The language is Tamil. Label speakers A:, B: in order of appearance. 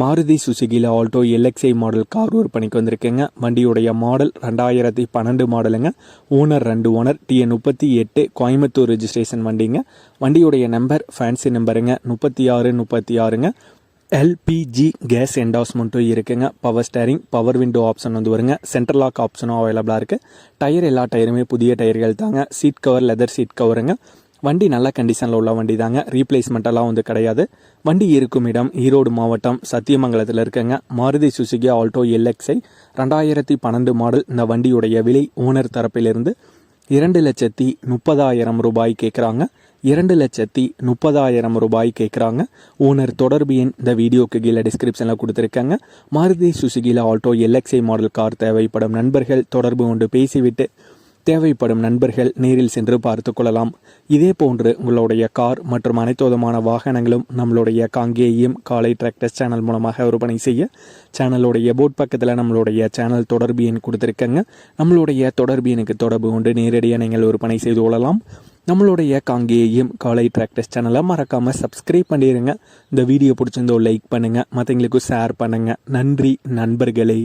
A: மாருதி சுசுகியில் ஆல்டோ எல்எக்ஸ்ஐ மாடல் கார் விற்பனைக்கு வந்திருக்குங்க. வண்டியுடைய மாடல் ரெண்டாயிரத்தி பன்னெண்டு மாடலுங்க ஓனர் ரெண்டு ஓனர் டிஎன் முப்பத்தி எட்டு கோயம்புத்தூர் ரெஜிஸ்ட்ரேஷன் வண்டிங்க. வண்டியுடைய நம்பர் ஃபேன்சி நம்பருங்க முப்பத்தி ஆறு முப்பத்தி ஆறுங்க. எல்பிஜி கேஸ் என்டாஸ்மெண்ட்டும் இருக்குங்க. Power steering power window option வந்து வருங்க. சென்ட்ரல் லாக் ஆப்ஷனும் அவைலபிளாக இருக்குது டயர் எல்லா டயருமே புதிய டயர்கள் தாங்க. சீட் கவர் லெதர் சீட் கவருங்க வண்டி நல்ல கண்டிஷனில் உள்ள வண்டி தாங்க. ரீப்ளேஸ்மெண்ட்டெல்லாம் வந்து கிடையாது. வண்டி இருக்கும் இடம் ஈரோடு மாவட்டம் சத்தியமங்கலத்தில் இருக்குங்க. மாருதி சுசுகி ஆல்டோ எல்எக்ஸ்ஐ ரெண்டாயிரத்தி பன்னெண்டு மாடல் இந்த வண்டியுடைய விலை ஓனர் தரப்பிலிருந்து இரண்டு லட்சத்தி முப்பதாயிரம் ரூபாய் கேட்குறாங்க இரண்டு லட்சத்தி முப்பதாயிரம் ரூபாய் கேட்குறாங்க ஓனர் தொடர்பு எண் இந்த வீடியோக்கு கீழே டிஸ்கிரிப்ஷனில் கொடுத்துருக்காங்க. மாருதி சுசுகியில் ஆல்டோ எல்எக்ஸ்ஐ மாடல் கார் தேவைப்படும் நண்பர்கள் தொடர்பு கொண்டு பேசிவிட்டு தேவைப்படும் நண்பர்கள் நேரில் சென்று பார்த்து கொள்ளலாம். இதே போன்று உங்களுடைய கார் மற்றும் அனைத்து விதமான வாகனங்களும் நம்மளுடைய காங்கேயம் காலை டிராக்டர்ஸ் சேனல் மூலமாக விற்பனை செய்ய சேனலுடைய போட் பக்கத்தில் நம்மளுடைய சேனல் தொடர்பு எண் கொடுத்துருக்கங்க. நம்மளுடைய தொடர்பு எண்ணுக்கு தொடர்பு கொண்டு நேரடியாக நீங்கள் விற்பனை செய்து கொள்ளலாம். நம்மளுடைய காங்கேயம் காலை டிராக்டர்ஸ் சேனலை மறக்காமல் சப்ஸ்கிரைப் பண்ணிடுங்க இந்த வீடியோ பிடிச்சிருந்தோ லைக் பண்ணுங்கள் மற்றவங்களுக்கும் ஷேர் பண்ணுங்கள் நன்றி நண்பர்களே.